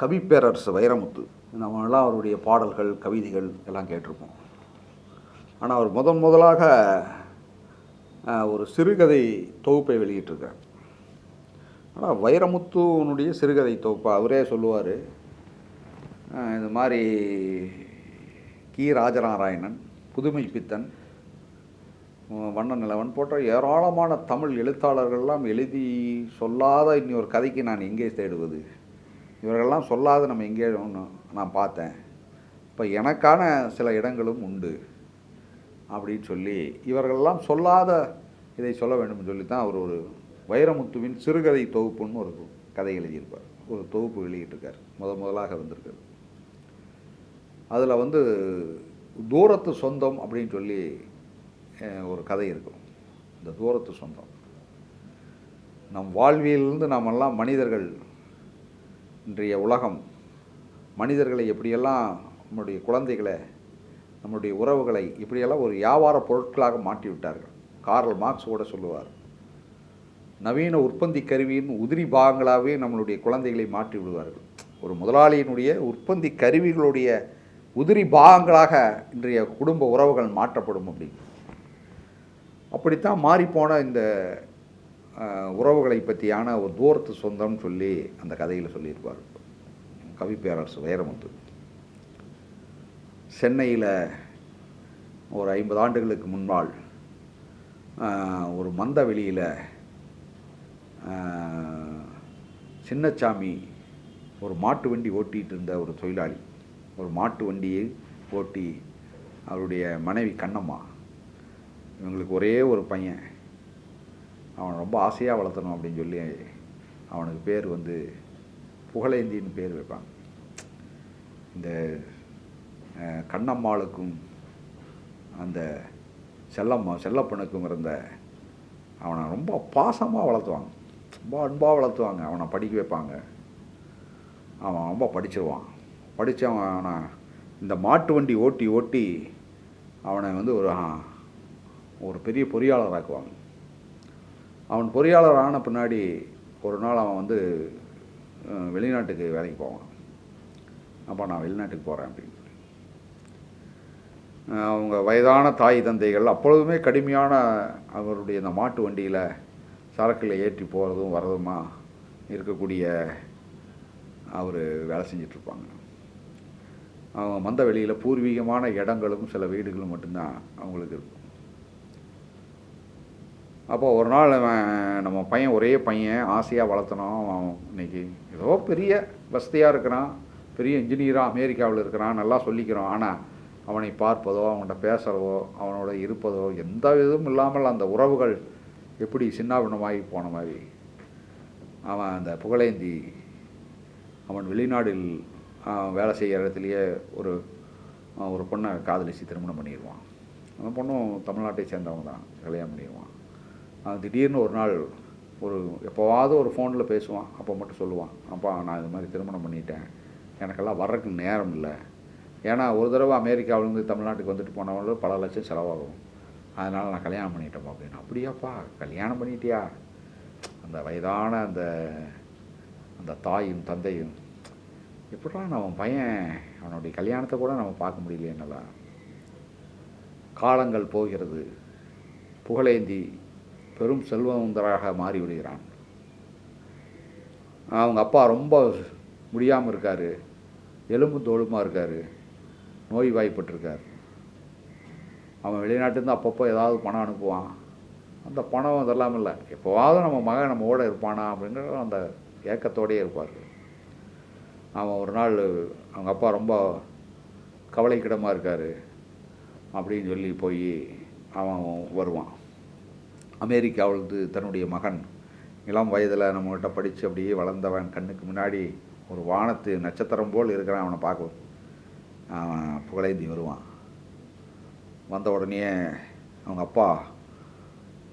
கவிப்பேரரசு வைரமுத்து. நம்மளாம் அவருடைய பாடல்கள் கவிதைகள் எல்லாம் கேட்டிருப்போம். ஆனால் அவர் முதன் முதலாக ஒரு சிறுகதை தொகுப்பை வெளியிட்டிருக்கார். ஆனால் வைரமுத்துனுடைய சிறுகதை தொகுப்பை அவரே சொல்லுவார் இந்த மாதிரி கி. ராஜநாராயணன் புதுமை பித்தன் வண்ண நிலவன் போன்ற ஏராளமான தமிழ் எழுத்தாளர்கள்லாம் எழுதி சொல்லாத இனி ஒரு கதைக்கு நான் எங்கே தேடுவது. இவர்கள்லாம் சொல்லாத நம்ம எங்கே ஒன்று நான் பார்த்தேன். இப்போ எனக்கான சில இடங்களும் உண்டு அப்படின்னு சொல்லி இவர்கள்லாம் சொல்லாத இதை சொல்ல வேண்டும் சொல்லி தான் அவர் ஒரு வைரமுத்துவின் சிறுகதை தொகுப்புன்னு ஒரு கதை எழுதியிருப்பார். ஒரு தொகுப்பு வெளியிட்டிருக்கார். முத முதலாக வந்திருக்கார் அதில் வந்து தூரத்து சொந்தம் அப்படின்னு சொல்லி ஒரு கதை இருக்கும். இந்த தூரத்து சொந்தம். நம் வாழ்வியலிருந்து நாமெல்லாம் மனிதர்கள் இன்றைய உலகம் மனிதர்களை எப்படியெல்லாம் நம்முடைய குழந்தைகளை நம்முடைய உறவுகளை இப்படியெல்லாம் ஒரு வியாபார பொருட்களாக மாற்றி விட்டார்கள் கார்ல் மார்க்ஸ் கூட சொல்லுவார் நவீன உற்பத்தி கருவியின் உதிரி பாகங்களாகவே நம்மளுடைய குழந்தைகளை மாற்றி விடுவார்கள். ஒரு முதலாளியினுடைய உற்பத்தி கருவிகளுடைய உதிரி பாகங்களாக இன்றைய குடும்ப உறவுகள் மாற்றப்படும் அப்படி. அப்படித்தான் மாறிப்போன இந்த உறவுகளை பற்றியான ஒரு தூரத்து சொந்தம்னு சொல்லி அந்த கதையில் சொல்லியிருப்பார். கவிப்பேரரசு வைரமுத்து. சென்னையில் ஒரு ஐம்பது ஆண்டுகளுக்கு முன்னால் ஒரு மந்த வெளியில் சின்னச்சாமி ஒரு மாட்டு வண்டி ஓட்டிகிட்டு இருந்த ஒரு தொழிலாளி. ஒரு மாட்டு வண்டியை ஓட்டி அவருடைய மனைவி கண்ணம்மா இவங்களுக்கு ஒரே ஒரு பையன். அவனை ரொம்ப ஆசையாக வளர்த்தணும் அப்படின்னு சொல்லி அவனுக்கு பேர் வந்து புகழேந்தின்னு பேர் வைப்பாங்க. இந்த கண்ணம்மாளுக்கும் அந்த செல்லம்மா செல்லப்பனுக்கும் இருந்த அவனை ரொம்ப பாசமாக வளர்த்துவாங்க. ரொம்ப அன்பாக வளர்த்துவாங்க. அவனை படிக்க வைப்பாங்க. அவன் ரொம்ப படிச்சிருவான். படித்தவன் அவனை இந்த மாட்டு வண்டி ஓட்டி ஓட்டி அவனை வந்து ஒரு ஒரு பெரிய பொறியாளராக்குவாங்க. அவன் பொறியாளர் ஆன பின்னாடி ஒரு நாள் அவன் வந்து வெளிநாட்டுக்கு வேலைக்கு போவான். அப்போ நான் வெளிநாட்டுக்கு போகிறேன் அப்படின்னு சொல்லி. அவங்க வயதான தாய் தந்தைகள் அப்பொழுதுமே கடுமையான அவருடைய இந்த மாட்டு வண்டியில் சரக்கில் ஏற்றி போகிறதும் வர்றதுமா இருக்கக்கூடிய அவர் வேலை செஞ்சிட்ருப்பாங்க. அவங்க மந்த வெளியில் பூர்வீகமான இடங்களும் சில வீடுகளும் மட்டும்தான் அவங்களுக்கு இருக்கும். அப்போ ஒரு நாள் அவன் நம்ம பையன் ஒரே பையன் ஆசையாக வளர்த்தனோம் அவன் இன்னைக்கு ஏதோ பெரிய வசதியாக இருக்கிறான். பெரிய இன்ஜினியராக அமெரிக்காவில் இருக்கிறான். நல்லா சொல்லிக்கிறான் ஆனால் அவனை பார்ப்பதோ அவன்கிட்ட பேசுகிறதோ அவனோட இருப்பதோ எந்த இதுவும் இல்லாமல் அந்த உறவுகள் எப்படி சின்னாபின்னமாகி போன மாதிரி. அவன் அந்த புகழேந்தி அவன் வெளிநாடில் வேலை செய்கிற இடத்துலையே ஒரு ஒரு பொண்ணை காதலிச்சு திருமணம் பண்ணிடுவான். அந்த பொண்ணும் தமிழ்நாட்டை சேர்ந்தவங்க தான். கல்யாணம் பண்ணிடுவான். திடீர்னு ஒரு நாள் ஒரு எப்போவாவது ஒரு ஃபோனில் பேசுவான் அப்போ மட்டும் சொல்லுவான் அப்பா நான் இது மாதிரி திருமணம் பண்ணிட்டேன். எனக்கெல்லாம் வர்றதுக்கு நேரம் இல்லை. ஏன்னா ஒரு தடவை அமெரிக்காவிலேருந்து தமிழ்நாட்டுக்கு வந்துட்டு போனவங்களும் பல லட்சம் செலவாகும். அதனால் நான் கல்யாணம் பண்ணிட்டேன் அப்படின்னு அப்படியாப்பா கல்யாணம் பண்ணிட்டியா? அந்த வயதான அந்த அந்த தாயும் தந்தையும் எப்படா நம்ம பையன்? அவனுடைய கல்யாணத்தை கூட நம்ம பார்க்க முடியல என்னடா காலங்கள் போகிறது புகழேந்தி பெரும் செல்வந்தராக மாறிவிடுகிறான். அவங்க அப்பா ரொம்ப முடியாமல் இருக்கார். எலும்பு தோலுமாக இருக்கார். நோய் வாய்ப்பட்டிருக்கார். அவன் வெளிநாட்டுலேருந்து அப்பப்போ ஏதாவது பணம் அனுப்புவான். அந்த பணம் அதெல்லாம் இல்லை. எப்போவாவது நம்ம மகன் நம்ம ஓட இருப்பானா அப்படிங்கிற அந்த ஏக்கத்தோடயே இருப்பார். அவன் ஒரு நாள் அவங்க அப்பா ரொம்ப கவலைக்கிடமாக இருக்கார். அப்படின்னு சொல்லி போய் அவன் வருவான். அமெரிக்காவிலிருந்து தன்னுடைய மகன். இளம் வயதில் நம்மகிட்ட படித்து அப்படியே வளர்ந்தவன். கண்ணுக்கு முன்னாடி ஒரு வானத்து நட்சத்திரம் போல் இருக்கிறான் அவனை பார்க்க அவன் புகழேந்தி வருவான். வந்த உடனே அவங்க அப்பா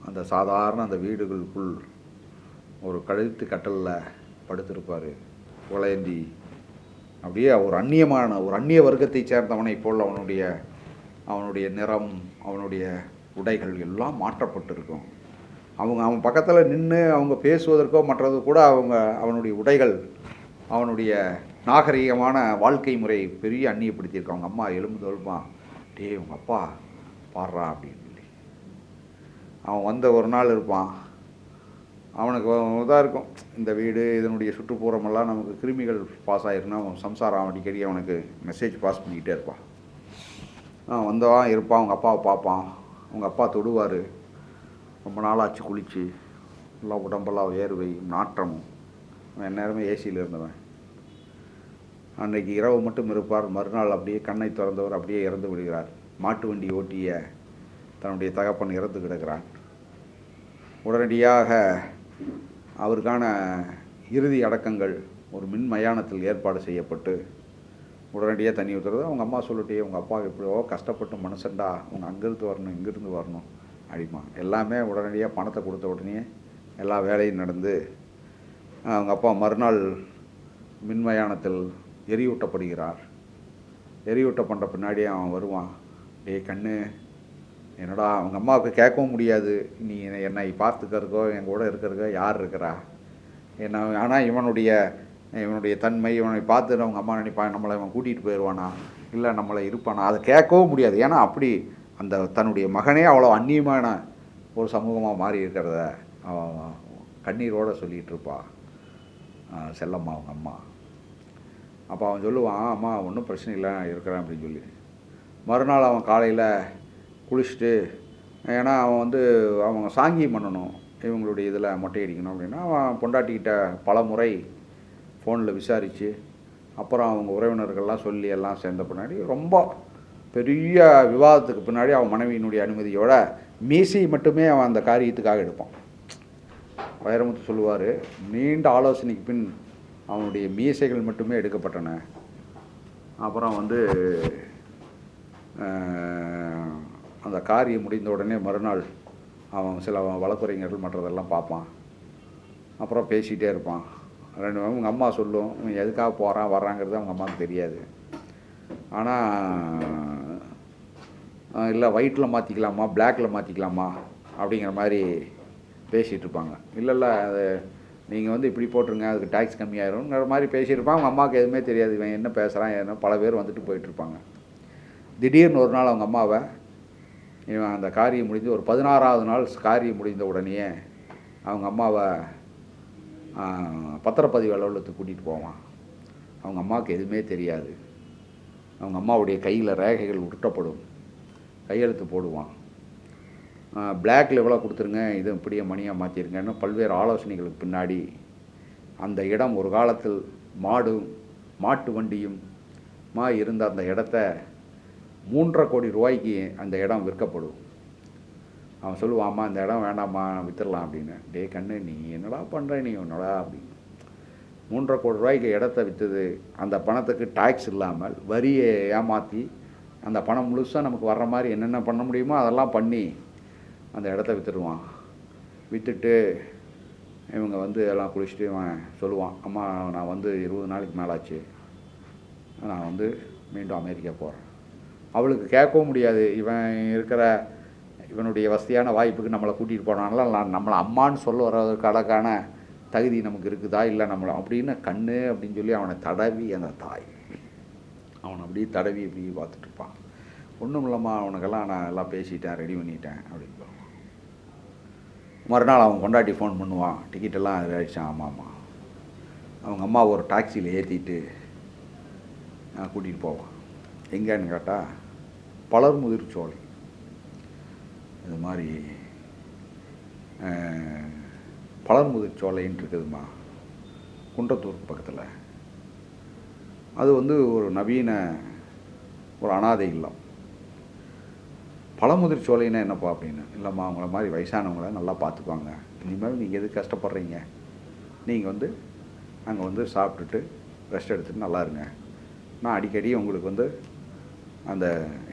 அந்த சாதாரண அந்த வீடுகளுக்குள் ஒரு கழுத்து கட்டலில் படுத்திருப்பார். புகழேந்தி அப்படியே ஒரு அந்நியமான ஒரு அந்நிய வர்க்கத்தை சேர்ந்தவனை போல் அவனுடைய அவனுடைய நிறம் அவனுடைய உடைகள் எல்லாம் மாற்றப்பட்டிருக்கும். அவங்க அவன் பக்கத்தில் நின்று அவங்க பேசுவதற்கோ மற்றது கூட அவங்க அவனுடைய உடைகள் அவனுடைய நாகரிகமான வாழ்க்கை முறை பெரிய அந்நியப்படுத்தியிருக்காங்க. அவங்க அம்மா எலும்பு தோல்மா? டேய் உங்கள் அப்பா பாடுறா அப்படின்னு சொல்லி. அவன் வந்த ஒரு நாள் இருப்பான். அவனுக்கு இதாக இருக்கும். இந்த வீடு இதனுடைய சுற்றுப்புறமெல்லாம் நமக்கு கிருமிகள் பாஸ் ஆயிருக்குன்னா அவன் சம்சாரம் அடிக்கடி அவனுக்கு மெசேஜ் பாஸ் பண்ணிக்கிட்டே இருப்பான். அவன் வந்தவன் இருப்பான் அவங்க அப்பாவை பார்ப்பான். அவங்க அப்பா தொடுவார். ரொம்ப நாளாச்சு குளித்து நல்லா உடம்பெல்லாம் வேர்வை நாற்றமும் அவன் நேரமே ஏசியில் இருந்தவன். அன்னைக்கு இரவு மட்டும் இருப்பார். மறுநாள் அப்படியே கண்ணை திறந்தவர் அப்படியே இறந்து விடுகிறார். மாட்டு வண்டி ஓட்டிய தன்னுடைய தகப்பன் இறந்து கிடக்கிறான். உடனடியாக அவருக்கான இறுதி அடக்கங்கள் ஒரு மின் மயானத்தில் ஏற்பாடு செய்யப்பட்டு உடனடியாக தண்ணி ஊற்றுறது அவங்க அம்மா சொல்லிட்டே உங்கள் அப்பா எப்படியோ கஷ்டப்பட்டு மனுஷன்டா. அவங்க அங்கேருந்து வரணும் இங்கேருந்து வரணும். அப்படிமா எல்லாமே உடனடியாக பணத்தை கொடுத்த உடனே எல்லா வேலையும் நடந்து அவங்க அப்பா மறுநாள் மின்மயானத்தில் எரியூட்டப்படுகிறார். எரியூட்ட பண்ணுற பின்னாடியே அவன் வருவான். டேய் கண்ணு என்னடா அவங்க அம்மாவுக்கு கேட்கவும் முடியாது. நீ என்னை- என்னை பார்த்துக்கிறதுக்கோ என் கூட இருக்கிறதுக்கோ யார் இருக்கிறா? என்ன ஆனால் இவனுடைய இவனுடைய தன்மை இவனை பார்த்து அவங்க அம்மா நினைப்பான் நம்மளை இவன் கூட்டிகிட்டு போயிடுவானா? இல்லை நம்மளை இருப்பானா? அதை கேட்கவும் முடியாது. ஏன்னா அப்படி அந்த தன்னுடைய மகனே அவ்வளோ அந்நியமான ஒரு சமூகமாக மாறி இருக்கிறத அவன் கண்ணீரோடு சொல்லிகிட்டு இருப்பா. செல்லம்மா அவங்க அம்மா. அப்போ அவன் சொல்லுவான் அம்மா ஒன்றும் பிரச்சனை இல்லை இருக்கிறான் இருக்கிறேன் அப்படின்னு சொல்லி. மறுநாள் அவன் காலையில் குளிச்சுட்டு ஏன்னா அவன் வந்து அவங்க சாங்கியம் பண்ணணும் இவங்களுடைய இதில் மொட்டை அடிக்கணும் அப்படின்னா அவன் பொண்டாட்டிக்கிட்ட பல முறை ஃபோனில் விசாரித்து அப்புறம் அவங்க உறவினர்கள்லாம் சொல்லி எல்லாம் சேர்ந்த பின்னாடி ரொம்ப பெரிய விவாதத்துக்கு பின்னாடி அவன் மனைவியினுடைய அனுமதியோட மீசி மட்டுமே அவன் அந்த காரியத்துக்காக எடுப்பான். வைரமுத்து சொல்லுவார் நீண்ட ஆலோசனைக்கு பின் அவனுடைய மீசைகள் மட்டுமே எடுக்கப்பட்டன. அப்புறம் வந்து அந்த காரியம் முடிந்த உடனே மறுநாள் அவன் சில வழக்குரைஞர்கள் மற்றதெல்லாம் பார்ப்பான். அப்புறம் பேசிகிட்டே இருப்பான். ரெண்டு பேரும் உங்கள் அம்மா சொல்லும் எதுக்காக போகிறான் வர்றாங்கிறது அவங்க அம்மாவுக்கு தெரியாது. ஆனால் இல்லை ஒயிட்டில் மாற்றிக்கலாமா பிளாக்கில் மாற்றிக்கலாமா அப்படிங்கிற மாதிரி பேசிகிட்டு இருப்பாங்க. இல்லை இல்லை அது நீங்கள் வந்து இப்படி போட்டுருங்க அதுக்கு டேக்ஸ் கம்மியாயிருங்கிற மாதிரி பேசியிருப்பாங்க அவங்க அம்மாவுக்கு எதுவுமே தெரியாது. இவன் என்ன பேசுகிறான் என்ன பல பேர் வந்துட்டு போயிட்டுருப்பாங்க திடீர்னு ஒரு நாள் அவங்க அம்மாவை இவன் அந்த காரியம் முடிந்து ஒரு பதினாறாவது நாள் காரியம் முடிந்த உடனேயே அவங்க அம்மாவை பத்திரப்பதிவு அலுவலகத்துக்கு கூட்டிகிட்டு போவான். அவங்க அம்மாவுக்கு எதுவுமே தெரியாது. அவங்க அம்மாவுடைய கையில் ரேகைகள் உருட்டப்படும். கையெழுத்து போடுவான். பிளாக்ல எவ்வளோ கொடுத்துருங்க இது இப்படியே மணியாக மாற்றிருங்கன்னு பல்வேறு ஆலோசனைகளுக்கு பின்னாடி அந்த இடம் ஒரு காலத்தில் மாடும் மாட்டு வண்டியும் மா இருந்த அந்த இடத்த மூன்றரை கோடி ரூபாய்க்கு அந்த இடம் விற்கப்படும். அவன் சொல்லுவாம்மா இந்த இடம் வேண்டாம்மா விற்றுடலாம் அப்படின்னு. டே கண்ணு நீ என்னடா பண்ணுற நீ உன்னடா அப்படின்னு. மூன்றரை கோடி ரூபாய்க்கு இடத்த விற்றது அந்த பணத்துக்கு டாக்ஸ் இல்லாமல் வரியை ஏமாற்றி அந்த பணம் முழுசாக நமக்கு வர்ற மாதிரி என்னென்ன பண்ண முடியுமோ அதெல்லாம் பண்ணி அந்த இடத்த விற்றுடுவான் விற்றுட்டு இவங்க வந்து எல்லாம் குளிச்சுட்டு இவன் சொல்லுவான் அம்மா நான் வந்து இருபது நாளைக்கு மேலாச்சு. நான் வந்து மீண்டும் அமெரிக்கா போகிறேன் அவளுக்கு கேட்கவும் முடியாது. இவன் இருக்கிற இவனுடைய வசதியான வாய்ப்புக்கு நம்மளை கூட்டிகிட்டு போனால நான் நம்மளை அம்மான்னு சொல்ல வர்றதுக்கு அழகான தகுதி நமக்கு இருக்குதா? இல்லை நம்மளை அப்படின்னு கண்ணு அப்படின்னு சொல்லி அவனை தடவி அந்த தாய். அவனை அப்படியே தடவி இப்படி பார்த்துட்டு இருப்பான். ஒன்றும் இல்லைம்மா அவனுக்கெல்லாம் நான் எல்லாம் பேசிட்டேன் ரெடி பண்ணிட்டேன் அப்படின்னு மறுநாள் அவன் கொண்டாட்டி ஃபோன் பண்ணுவான் டிக்கெட்டெல்லாம் ஆயிடுச்சான் ஆமாம் அவங்க அம்மா ஒரு டாக்ஸியில் ஏற்றிட்டு கூட்டிகிட்டு போவான். எங்கேன்னு கேட்டால் பலர் முதிர்ச்சோலை இது மாதிரி பலர்முதிர் பலர் இருக்குதுமா குன்றத்தூருக்கு பக்கத்தில். அது வந்து ஒரு நவீன ஒரு அனாதை இல்லம். பழமுதிர் சோலைன்னா என்னப்பா அப்படின்னு? இல்லைம்மா அவங்கள மாதிரி வயசானவங்கள நல்லா பார்த்துக்குவாங்க இனிமேல் நீங்கள் எது கஷ்டப்படுறீங்க? நீங்கள் வந்து அங்கே வந்து சாப்பிட்டுட்டு ரெஸ்ட் எடுத்துகிட்டு நல்லா இருங்க. நான் அடிக்கடி உங்களுக்கு வந்து அந்த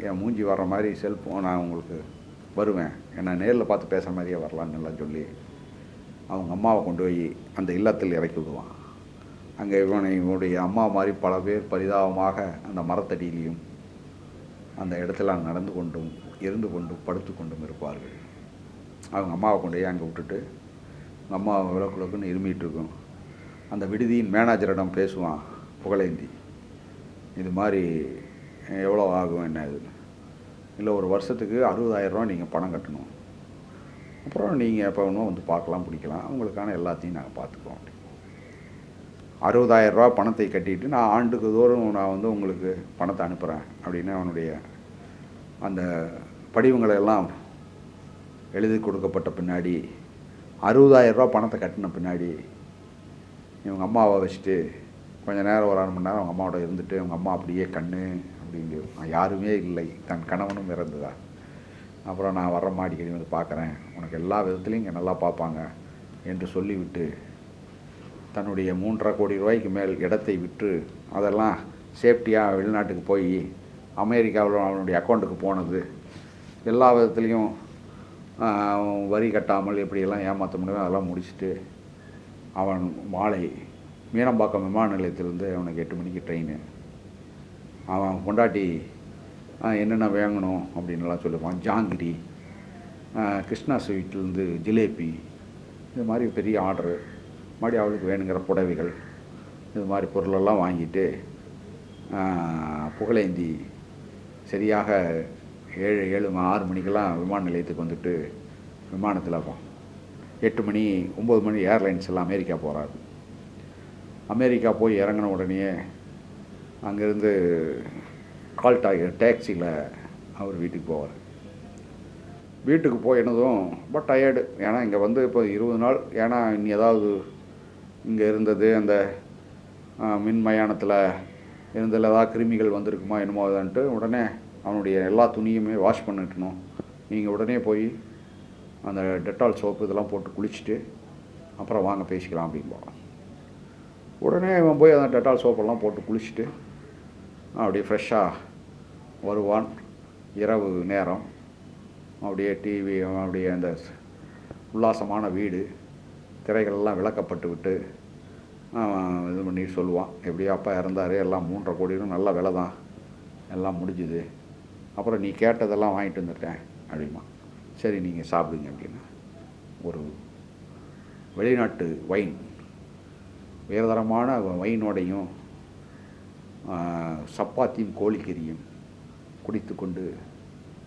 என் மூஞ்சி வர்ற மாதிரி செல்ஃபோன் நான் உங்களுக்கு வருவேன். என்னை நேரில் பார்த்து பேசுகிற மாதிரியே வரலான்னு எல்லாம் சொல்லி அவங்க அம்மாவை கொண்டு போய் அந்த இல்லத்தில் இறக்கி விடுவான். அங்கே இவனை இவனுடைய அம்மா மாதிரி பல பேர் பரிதாபமாக அந்த மரத்தடியிலையும் அந்த இடத்துல நடந்து கொண்டும் இருந்து கொண்டும் படுத்து கொண்டும் இருப்பார்கள். அவங்க அம்மாவை கொண்டு போய் அங்கே விட்டுட்டு அவங்க அம்மா விளக்குலக்குன்னு இருமிட்டு இருக்கும். அந்த விடுதியின் மேனேஜரிடம் பேசுவான் புகழேந்தி இது மாதிரி எவ்வளோ ஆகும் என்ன இது? இல்லை ஒரு வருஷத்துக்கு அறுபதாயிரரூவா நீங்கள் பணம் கட்டணும். அப்புறம் நீங்கள் எப்போ வேணுமோ வந்து பார்க்கலாம் பிடிக்கலாம். உங்களுக்கான எல்லாத்தையும் நாங்கள் பார்த்துக்குவோம் அப்படி. அறுபதாயிரம் ரூபா பணத்தை கட்டிட்டு நான் ஆண்டுக்கு தோறும் நான் வந்து உங்களுக்கு பணத்தை அனுப்புகிறேன் அப்படின்னு அவனுடைய அந்த படிவங்களை எல்லாம் எழுதி கொடுக்கப்பட்ட பின்னாடி அறுபதாயிரரூவா பணத்தை கட்டின பின்னாடி இவங்க அம்மாவை வச்சுட்டு கொஞ்ச நேரம் ஒரு அரை மணி நேரம் அவங்க அம்மாவோட இருந்துட்டு அவங்க அம்மா அப்படியே கண்ணு அப்படிங்க யாருமே இல்லை. தன் கணவனும் இறந்துதா. அப்புறம் நான் வர மாடிக்கடி வந்து பார்க்குறேன். உனக்கு எல்லா விதத்துலேயும் இங்கே நல்லா பார்ப்பாங்க என்று சொல்லிவிட்டு தன்னுடைய மூன்றரை கோடி ரூபாய்க்கு மேல் இடத்தை விற்று அதெல்லாம் சேஃப்டியாக வெளிநாட்டுக்கு போய் அமெரிக்காவில் அவனுடைய அக்கௌண்ட்டுக்கு போனது. எல்லா விதத்துலேயும் வரி கட்டாமல் எப்படியெல்லாம் ஏமாற்ற முடியும் அதெல்லாம் முடிச்சுட்டு அவன் மாலை மீனம்பாக்கம் விமான நிலையத்திலேருந்து அவனுக்கு எட்டு மணிக்கு ட்ரெயின் அவன் பொண்டாட்டி என்னென்ன வாங்கணும் அப்படின்லாம் சொல்லுவான். ஜாங்கிரி கிருஷ்ணா ஸ்வீட்லேருந்து ஜிலேபி இது மாதிரி பெரிய ஆர்டரு மறுபடியும் அவளுக்கு வேணுங்கிற புடவைகள் இது மாதிரி பொருளெல்லாம் வாங்கிட்டு புகழேந்தி சரியாக ஏழு ஏழு ஆறு மணிக்கெல்லாம் விமான நிலையத்துக்கு வந்துட்டு விமானத்தில் எட்டு மணி ஒம்பது மணி ஏர்லைன்ஸ் எல்லாம் அமெரிக்கா போகிறாரு அமெரிக்கா போய் இறங்கின உடனே அங்கேருந்து கால் டா டேக்ஸியில் அவர் வீட்டுக்கு போவார். வீட்டுக்கு போய் என்னதும் பட் டயர்டு ஏன்னா இங்கே வந்து இப்போ இருபது நாள் ஏன்னா இனி ஏதாவது இங்கே இருந்தது அந்த மின்மயானத்தில் மின் மயானத்தில் இருந்ததில் ஏதாவது கிருமிகள் வந்திருக்குமா என்னமோ அதான்ட்டு உடனே அவனுடைய எல்லா துணியுமே வாஷ் பண்ணிட்டணும். நீங்கள் உடனே போய் அந்த டெட்டால் சோப்பு இதெல்லாம் போட்டு குளிச்சுட்டு அப்புறம் வாங்க பேசிக்கலாம் அப்படிம்போம் உடனே இவன் போய் அந்த டெட்டால் சோப்பெல்லாம் போட்டு குளிச்சுட்டு அப்படியே ஃப்ரெஷ்ஷாக வருவான். இரவு நேரம். அப்படியே டிவி அப்படியே அந்த உல்லாசமான வீடு. திரைகளெல்லாம் விளக்கப்பட்டு விட்டு இது பண்ணி சொல்லுவான். எப்படியோ அப்பா இறந்தார். எல்லாம் மூன்றரை கோடியும் நல்ல விலை தான். எல்லாம் முடிஞ்சுது. அப்புறம் நீ கேட்டதெல்லாம் வாங்கிட்டு வந்துட்டேன். அப்படிமா சரி நீங்கள் சாப்பிடுங்க அப்படின்னா. ஒரு வெளிநாட்டு வைன் உயர்தரமான வைனோடையும் சப்பாத்தியும் கோழிக்கறியும் குடித்து கொண்டு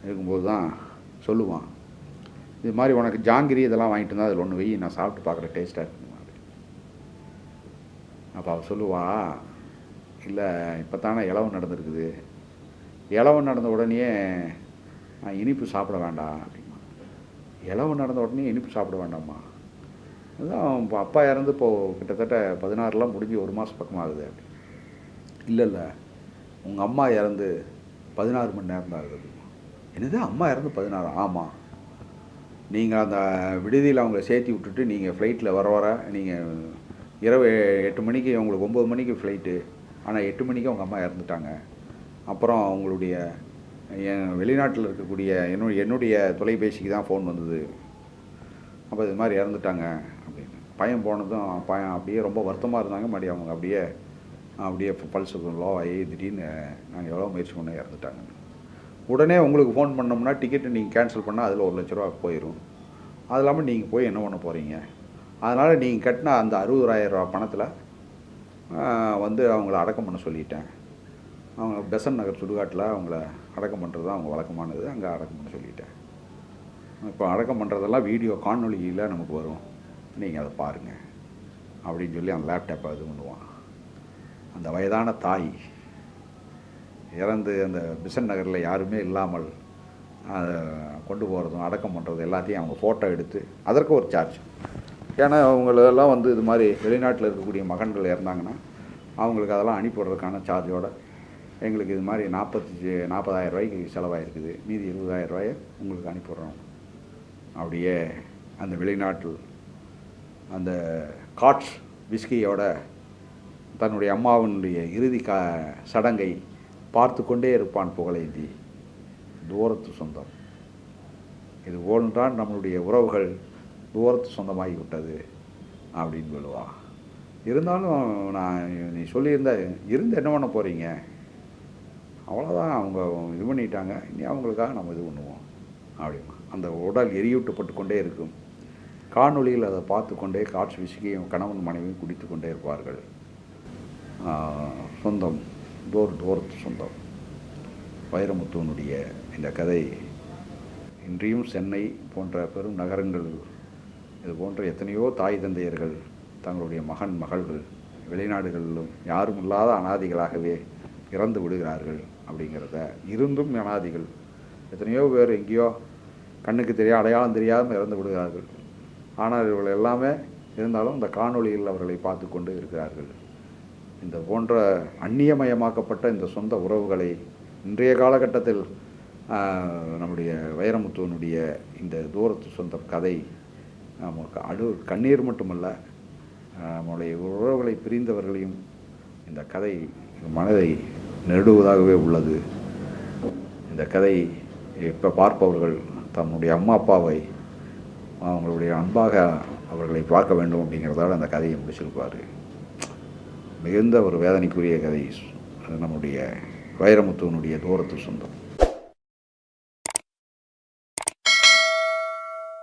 இருக்கும்போது தான் சொல்லுவான். இது மாதிரி உனக்கு ஜாங்கிரி இதெல்லாம் வாங்கிட்டு இருந்தால் அதில் ஒன்று வை நான் சாப்பிட்டு பார்க்குற டேஸ்ட்டாக இருக்குமா அப்போ அவள் சொல்லுவா இல்லை இப்போ தானே இலவு நடந்திருக்குது. இளவு நடந்த உடனே நான் இனிப்பு சாப்பிட வேண்டாம். அப்படிமா இளவு நடந்த உடனே இனிப்பு சாப்பிட வேண்டாம்மா. அதுதான் இப்போ அப்பா இறந்து இப்போது கிட்டத்தட்ட பதினாறுலாம் முடிஞ்சு ஒரு மாதம் பக்கம் ஆகுது அப்படி. இல்லை இல்லை. உங்கள் அம்மா இறந்து பதினாறு மணி நேரம் தான் ஆகுது. என்னது அம்மா இறந்து பதினாறு? ஆமாம் நீங்கள் அந்த விடுதியில் அவங்கள சேர்த்தி விட்டுட்டு நீங்கள் ஃப்ளைட்டில் வர வர நீங்கள் இரவு எட்டு மணிக்கு உங்களுக்கு ஒம்பது மணிக்கு ஃப்ளைட்டு ஆனால் எட்டு மணிக்கு அவங்க அம்மா இறந்துட்டாங்க. அப்புறம் அவங்களுடைய என் வெளிநாட்டில் இருக்கக்கூடிய என்னுடைய என்னுடைய தொலைபேசிக்கு தான் ஃபோன் வந்தது. அப்போ இது மாதிரி இறந்துட்டாங்க அப்படின்னு. பையன் போனதும் பையன் அப்படியே ரொம்ப வருத்தமாக இருந்தாங்க. மறுபடியும் அவங்க அப்படியே அப்படியே பல்ஸ் லோ ஆகி திடீர்னு நாங்கள் எவ்வளோ முயற்சி பண்ண இறந்துட்டாங்க உடனே உங்களுக்கு ஃபோன் பண்ணோம்னா டிக்கெட்டு நீங்கள் கேன்சல் பண்ணால் அதில் ஒரு லட்ச ரூபா போயிடும் அது இல்லாமல் நீங்கள் போய் என்ன பண்ண போகிறீங்க அதனால் நீங்கள் கட்டின அந்த அறுபதாயிரம் ரூபா பணத்தில் வந்து அவங்கள அடக்கம் பண்ண சொல்லிட்டேன். அவங்க பெசன் நகர் சுடுகாட்டில் அவங்கள அடக்கம் பண்ணுறது தான் அவங்க வழக்கமானது. அங்கே அடக்கம் பண்ண சொல்லிட்டேன். இப்போ அடக்கம் பண்ணுறதெல்லாம் வீடியோ காணொலியில் நமக்கு வரும். நீங்கள் அதை பாருங்கள் அப்படின்னு சொல்லி அந்த லேப்டாப்பை இது பண்ணுவான். அந்த வயதான தாய் இறந்து அந்த பிசன் நகரில் யாருமே இல்லாமல் அதை கொண்டு போகிறதும் அடக்கம் பண்ணுறது எல்லாத்தையும் அவங்க ஃபோட்டோ எடுத்து அதற்கு ஒரு சார்ஜ் ஏன்னா அவங்களெல்லாம் வந்து இது மாதிரி வெளிநாட்டில் இருக்கக்கூடிய மகன்கள் இறந்தாங்கன்னா அவங்களுக்கு அதெல்லாம் அனுப்பிவிடுறதுக்கான சார்ஜோட எங்களுக்கு இது மாதிரி நாற்பத்தஞ்சு நாற்பதாயிரம் ரூபாய்க்கு செலவாயிருக்குது. மீதி இருபதாயிரம் ரூபாயை உங்களுக்கு அனுப்பிவிடுறோம் அப்படியே அந்த வெளிநாட்டில் அந்த காட்ஸ் விஸ்கியோட தன்னுடைய அம்மாவினுடைய இறுதி கா சடங்கை பார்த்து கொண்டே இருப்பான் புகழேந்தி. தூரத்து சொந்தம். இது போன்றான் நம்மளுடைய உறவுகள் தூரத்து சொந்தமாகிவிட்டது அப்படின்னு சொல்லுவா. இருந்தாலும் நான் நீ சொல்லியிருந்த இருந்து என்ன பண்ண போகிறீங்க அவ்வளோதான் அவங்க இது பண்ணிட்டாங்க. இனி அவங்களுக்காக நம்ம இது பண்ணுவோம் அப்படிமா. அந்த உடல் எரியூட்டப்பட்டு கொண்டே இருக்கும். காணொலியில் அதை பார்த்து கொண்டே காட்சி விசுகையும் கணவன் மனைவியும் குடித்து கொண்டே இருப்பார்கள். சொந்தம். தோர் தூரத்து சொந்தம் வைரமுத்துவனுடைய இந்த கதை இன்றையும் சென்னை போன்ற பெரும் நகரங்கள் இது போன்ற எத்தனையோ தாய் தந்தையர்கள் தங்களுடைய மகன் மகள்கள் வெளிநாடுகளிலும் யாரும் இல்லாத அனாதிகளாகவே இறந்து விடுகிறார்கள் அப்படிங்கிறத இருந்தும் அனாதிகள். எத்தனையோ பேர் எங்கேயோ கண்ணுக்கு தெரியா அடையாளம் தெரியாமல் இறந்து விடுகிறார்கள். ஆனால் இவர்கள் எல்லாமே இருந்தாலும் இந்த காணொளியில் அவர்களை பார்த்து கொண்டு இருக்கிறார்கள். இந்த போன்ற அந்நியமயமாக்கப்பட்ட இந்த சொந்த உறவுகளை இன்றைய காலகட்டத்தில் நம்முடைய வைரமுத்துவனுடைய இந்த தூரத்து சொந்த கதை நமக்கு அடு கண்ணீர் மட்டுமல்ல நம்முடைய உறவுகளை பிரிந்தவர்களையும் இந்த கதை மனதை நெருடுவதாகவே உள்ளது. இந்த கதை இப்போ பார்ப்பவர்கள் தன்னுடைய அம்மா அப்பாவை அவங்களுடைய அன்பாக அவர்களை பார்க்க வேண்டும் அப்படிங்கிறதால அந்த கதையை முடிச்சிருப்பார். மிகுந்த ஒரு வேதனைக்குரிய கதை. அது நம்முடைய வைரமுத்துவனுடைய தூரத்து சொந்தம்.